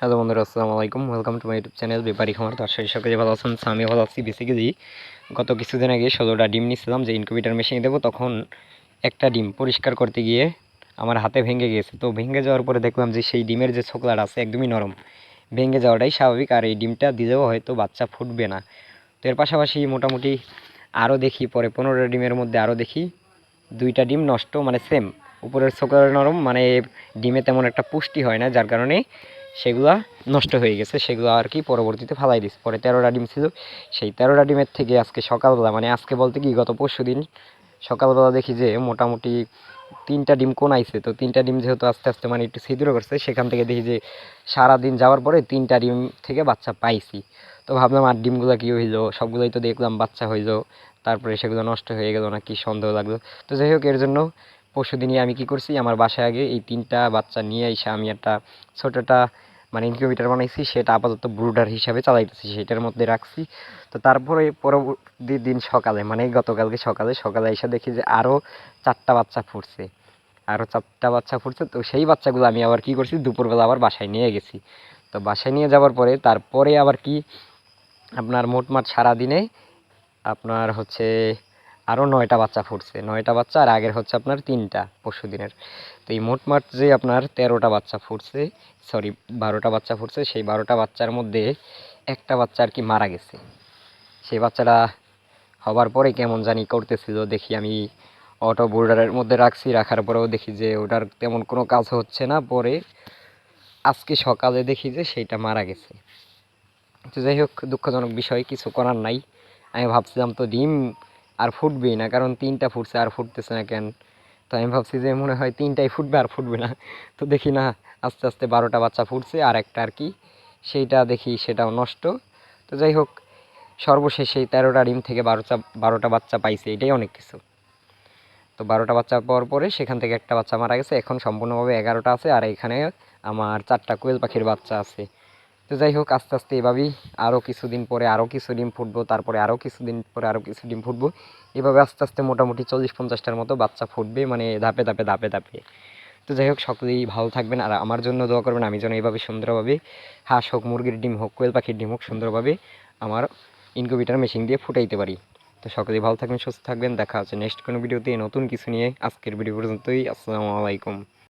Hello বন্ধুরা, আসসালামু আলাইকুম। Welcome to my YouTube channel Bepari Khamar তো আশা সকলে ভালো আছেন আমি ভালো আছি বেসিক্যালি গত কিছুদিন আগে ষোলোটা ডিম নিয়েছিলাম যে ইনকিউবেটার মেশিনে দেবো, তখন একটা ডিম পরিষ্কার করতে গিয়ে আমার হাতে ভেঙে গিয়েছে। তো ভেঙে যাওয়ার পরে দেখলাম যে সেই ডিমের যে ছোকলাটা আছে, একদমই নরম। ভেঙে যাওয়াটাই স্বাভাবিক, আর এই ডিমটা দিলেও হয়তো বাচ্চা ফুটবে না। তো এর পাশাপাশি মোটামুটি আরও দেখি, পরে পনেরোটা ডিমের মধ্যে আরও দেখি, দুইটা ডিম নষ্ট মানে সেম উপরের ছোকলা নরম মানে ডিমে তেমন একটা পুষ্টি হয় না, যার কারণে সেগুলা নষ্ট হয়ে গেছে, সেগুলো আর কি পরবর্তীতে ফালাই দিচ্ছে পরে তেরোটা ডিম ছিল, সেই তেরোটা ডিমের থেকে আজকে সকালবেলা মানে আজকে বলতে কি, গত পরশু দিন সকালবেলা দেখি যে মোটামুটি তিনটা ডিম কোন আইছে, তো তিনটা ডিম যেহেতু আস্তে আস্তে মানে একটু ছিদ্র করছে, সেখান থেকে দেখি যে সারা দিন যাওয়ার পরে তিনটা ডিম থেকে বাচ্চা পাইছি। তো ভাবলাম আর ডিমগুলো কী হইল, সবগুলোই তো দেখলাম বাচ্চা হইল, তারপরে সেগুলো নষ্ট হয়ে গেল না কি সন্দেহ লাগল। তো যাই হোক, এর জন্য পরশু দিনই আমি কি করছি, আমার বাসায় আগে এই তিনটা বাচ্চা নিয়ে এসে আমি একটা ছোটোটা মানে ইনকিউবেটার বানাইছি, সেটা আপাতত ব্রুডার হিসাবে চালাইতেছি, সেটার মধ্যে রাখছি। তো তারপরে পরবর্তী দিন সকালে মানে গতকালকে সকালে সকালে এসে দেখি যে আরও চারটা বাচ্চা ফুটছে। আরও চারটা বাচ্চা ফুটছে, তো সেই বাচ্চাগুলো আমি আবার কি করছি, দুপুরবেলা আবার বাসায় নিয়ে গেছি। তো বাসায় নিয়ে যাওয়ার পরে, তারপরে আবার কি, আপনার মোটমাট সারাদিনে আপনার হচ্ছে আরও নয়টা বাচ্চা ফুটছে। নয়টা বাচ্চা আর আগের হচ্ছে আপনার তিনটা পরশু দিনের তো এই মোটমাট যে আপনার তেরোটা বাচ্চা ফুটছে সরি বারোটা বাচ্চা ফুটছে, সেই বারোটা বাচ্চার মধ্যে একটা বাচ্চা আর কি মারা গেছে। সেই বাচ্চাটা হবার পরে কেমন জানি করতেছিল, দেখি আমি অটো বোর্ডারের মধ্যে রাখছি, রাখার পরেও দেখি যে ওটার তেমন কোনো কাজ হচ্ছে না। পরে আজকে সকালে দেখি যে সেইটা মারা গেছে। তো যাই হোক, দুঃখজনক বিষয়, কিছু করার নাই। আমি ভাবছিলাম তো ডিম আর ফুটবেই না, কারণ তিনটা ফুটছে, আর ফুটতেছে না কেন? তো আমি ভাবছি যে মনে হয় তিনটাই ফুটবে আর ফুটবে না। তো দেখি না, আস্তে আস্তে বারোটা বাচ্চা ফুটছে, আর একটা আর কি। সেইটা দেখি, সেটাও নষ্ট। তো যাই হোক, সর্বশেষ তেরোটা ডিম থেকে বারোটা বারোটা বাচ্চা পাইছে, এটাই অনেক কিছু। তো বারোটা বাচ্চা পাওয়ার পরে সেখান থেকে একটা বাচ্চা মারা গেছে, এখন সম্পূর্ণভাবে এগারোটা আছে, আর এখানে আমার চারটা কোয়েল পাখির বাচ্চা আছে। তো যাই হোক, আস্তে আস্তে এভাবেই আরও কিছুদিন পরে আরও কিছু ডিম ফুটবো, তারপরে আরও কিছুদিন পরে আরও কিছু ডিম ফুটবো। এভাবে আস্তে আস্তে মোটামুটি চল্লিশ পঞ্চাশটার মতো বাচ্চা ফুটবে মানে ধাপে ধাপে ধাপে ধাপে। তো যাই হোক, সকলেই ভালো থাকবেন আর আমার জন্য দোয়া করবেন, আমি যেন এইভাবে সুন্দরভাবে হাঁস হোক, মুরগির ডিম হোক, কোয়েল পাখির ডিম হোক, সুন্দরভাবে আমার ইনকিউবেটার মেশিন দিয়ে ফুটাইতে পারি। তো সকলেই ভালো থাকবেন, সুস্থ থাকবেন, দেখা হচ্ছে নেক্সট কোনো ভিডিওতে, নতুন কিছু নিয়ে আজকের ভিডিও পর্যন্তই, আসসালামু আলাইকুম।